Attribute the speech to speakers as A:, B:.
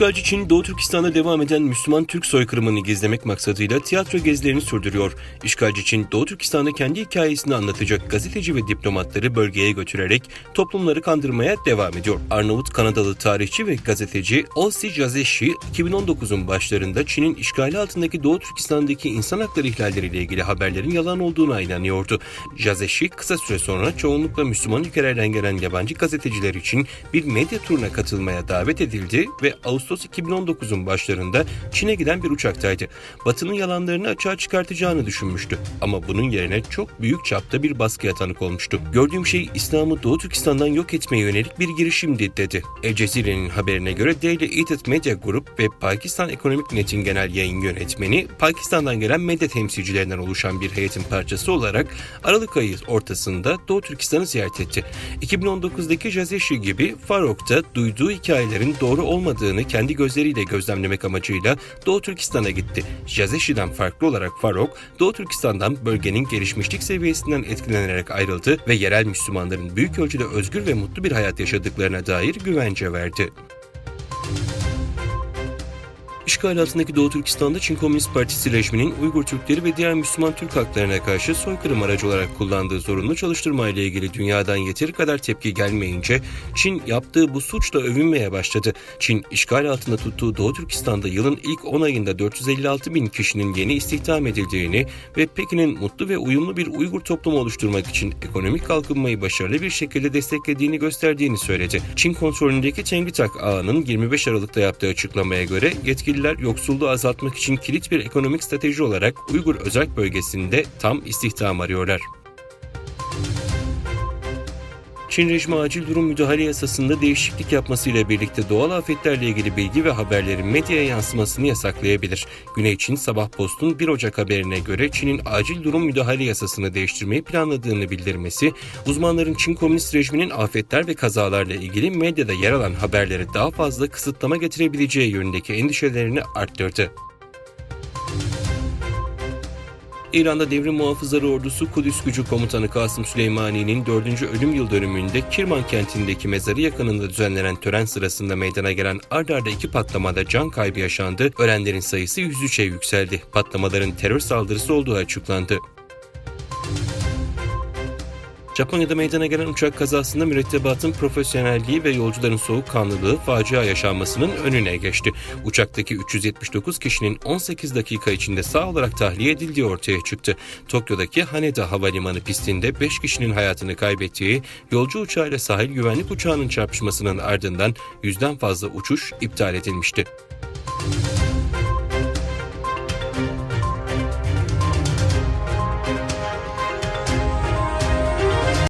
A: İşgalci Çin, Doğu Türkistan'da devam eden Müslüman Türk soykırımını gizlemek maksadıyla tiyatro gezilerini sürdürüyor. İşgalci Çin, Doğu Türkistan'da kendi hikayesini anlatacak gazeteci ve diplomatları bölgeye götürerek toplumları kandırmaya devam ediyor. Arnavut Kanadalı tarihçi ve gazeteci Olsi Jazeshi, 2019'un başlarında Çin'in işgali altındaki Doğu Türkistan'daki insan hakları ihlalleriyle ilgili haberlerin yalan olduğuna inanıyordu. Jazeshi, kısa süre sonra çoğunlukla Müslüman ülkelerden gelen yabancı gazeteciler için bir medya turuna katılmaya davet edildi ve Ağustos 2019'un başlarında Çin'e giden bir uçaktaydı. Batı'nın yalanlarını açığa çıkartacağını düşünmüştü. Ama bunun yerine çok büyük çapta bir baskıya tanık olmuştu. Gördüğüm şey İslam'ı Doğu Türkistan'dan yok etmeye yönelik bir girişimdi dedi. El Cezire'nin haberine göre Daily Eated Media Group ve Pakistan Ekonomik Net'in genel yayın yönetmeni Pakistan'dan gelen medya temsilcilerinden oluşan bir heyetin parçası olarak Aralık ayı ortasında Doğu Türkistan'ı ziyaret etti. 2019'daki Jazeshi gibi Farok'ta duyduğu hikayelerin doğru olmadığını kendi gözleriyle gözlemlemek amacıyla Doğu Türkistan'a gitti. Jazeshi'den farklı olarak Farok, Doğu Türkistan'dan bölgenin gelişmişlik seviyesinden etkilenerek ayrıldı ve yerel Müslümanların büyük ölçüde özgür ve mutlu bir hayat yaşadıklarına dair güvence verdi. İşgal altındaki Doğu Türkistan'da Çin Komünist Partisi rejiminin Uygur Türkleri ve diğer Müslüman Türk haklarına karşı soykırım aracı olarak kullandığı zorunlu çalıştırma ile ilgili dünyadan yeteri kadar tepki gelmeyince Çin yaptığı bu suçla övünmeye başladı. Çin işgal altında tuttuğu Doğu Türkistan'da yılın ilk 10 ayında 456 bin kişinin yeni istihdam edildiğini ve Pekin'in mutlu ve uyumlu bir Uygur toplumu oluşturmak için ekonomik kalkınmayı başarılı bir şekilde desteklediğini gösterdiğini söyledi. Çin kontrolündeki Tengritak ağının 25 Aralık'ta yaptığı açıklamaya göre yetkili yetkililer yoksulluğu azaltmak için kilit bir ekonomik strateji olarak Uygur özel bölgesinde tam istihdam arıyorlar. Çin rejimi acil durum müdahale yasasında değişiklik yapmasıyla birlikte doğal afetlerle ilgili bilgi ve haberlerin medyaya yansımasını yasaklayabilir. Güney Çin Sabah Post'un 1 Ocak haberine göre Çin'in acil durum müdahale yasasını değiştirmeyi planladığını bildirmesi, uzmanların Çin komünist rejiminin afetler ve kazalarla ilgili medyada yer alan haberlere daha fazla kısıtlama getirebileceği yönündeki endişelerini arttırdı. İran'da devrim muhafızları ordusu Kudüs gücü komutanı Kasım Süleymani'nin 4. ölüm yıl dönümünde Kirman kentindeki mezarı yakınında düzenlenen tören sırasında meydana gelen ard arda iki patlamada can kaybı yaşandı. Ölenlerin sayısı 103'e yükseldi. Patlamaların terör saldırısı olduğu açıklandı. Japonya'da meydana gelen uçak kazasında mürettebatın profesyonelliği ve yolcuların soğukkanlılığı facia yaşanmasının önüne geçti. Uçaktaki 379 kişinin 18 dakika içinde sağ olarak tahliye edildiği ortaya çıktı. Tokyo'daki Haneda Havalimanı pistinde 5 kişinin hayatını kaybettiği yolcu uçağıyla sahil güvenlik uçağının çarpışmasının ardından yüzden fazla uçuş iptal edilmişti.